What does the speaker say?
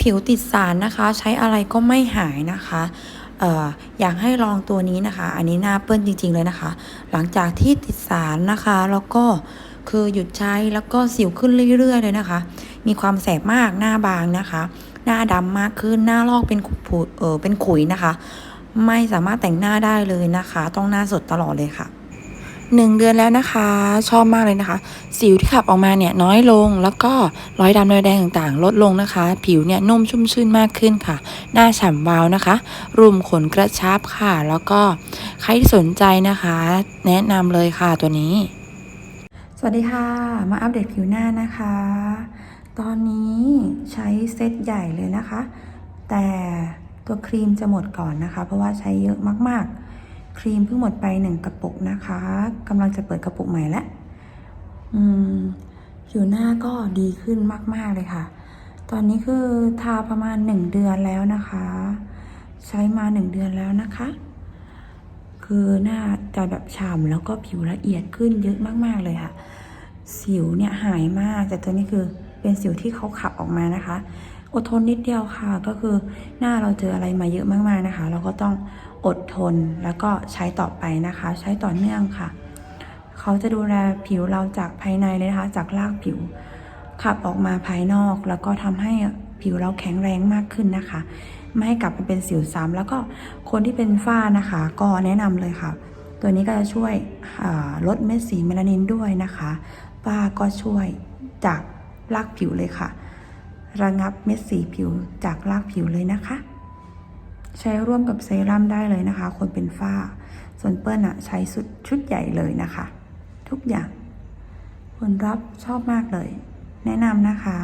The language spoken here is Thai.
ผิวติดสารนะคะ ใช้อะไรก็ไม่หายนะคะอออยากให้ลองตัวนี้นะคะ อันนี้หน้าเปิ้ลจริง ๆ เลยนะคะ หลังจากที่ติดสารนะคะ แล้วก็คือหยุดใช้แล้วก็สิวขึ้นเรื่อย ๆ เลยนะคะ มีความแสบมากหน้าบางนะคะ หน้าดำมากขึ้นหน้าลอกเป็นผุเออเป็นขุยนะคะ ไม่สามารถแต่งหน้าได้เลยนะคะ ต้องหน้าสดตลอดเลยค่ะ หนึ่งเดือนแล้วนะคะ ชอบมากเลยนะคะ สิวที่ขับออกมาเนี่ยน้อยลงแล้วก็รอยดำรอยแดงต่างๆ ลดลงนะคะ ผิวเนี่ยนุ่มชุ่มชื่นมากขึ้นค่ะ หน้าฉ่ำวาวนะคะ รุมขนกระชับค่ะ แล้วก็ใครที่สนใจนะคะ แนะนำเลยค่ะตัวนี้ สวัสดีค่ะ มาอัปเดตผิวหน้านะคะ ตอนนี้ใช้เซตใหญ่เลยนะคะ แต่ตัวครีมจะหมดก่อนนะคะ เพราะว่าใช้เยอะมากๆ ครีมเพิ่งหมดไปหนึ่งกระปุกนะคะกำลังจะเปิดกระปุกใหม่แล้วอืมผิวหน้าก็ดีขึ้นมาก ๆ เลยค่ะ ตอนนี้คือทาประมาณหนึ่งเดือนแล้วนะคะ ใช้มาหนึ่งเดือนแล้วนะคะ คือหน้าจะแบบฉ่ำแล้วก็ผิวละเอียดขึ้นเยอะมาก ๆ เลยค่ะ สิวเนี่ยหายมาก แต่ตัวนี้คือเป็นสิวที่เขาขับออกมานะคะ อดทนนิดเดียวค่ะ ก็คือหน้าเราเจออะไรมาเยอะมากๆนะคะ เราก็ต้องอดทนแล้วก็ใช้ต่อไปนะคะ ใช้ต่อเนื่องค่ะ เขาจะดูแลผิวเราจากภายในเลยนะคะ จากรากผิว ขับออกมาภายนอก แล้วก็ทำให้ผิวเราแข็งแรงมากขึ้นนะคะ ไม่ให้กลับไปเป็นสิวซ้ำแล้วก็คนที่เป็นฝ้านะคะ ก็แนะนำเลยค่ะ ตัวนี้ก็จะช่วยลดเม็ดสีเมลานินด้วยนะคะฝ้าก็ช่วยจากรากผิวเลยค่ะ ระงับเม็ดสีผิวจากรากผิวเลยนะคะ ใช้ร่วมกับเซรั่มได้เลยนะคะ คนเป็นฝ้า ส่วนเปิ้ลอะใช้สุดชุดใหญ่เลยนะคะ ทุกอย่างผลรับชอบมากเลย แนะนำนะคะ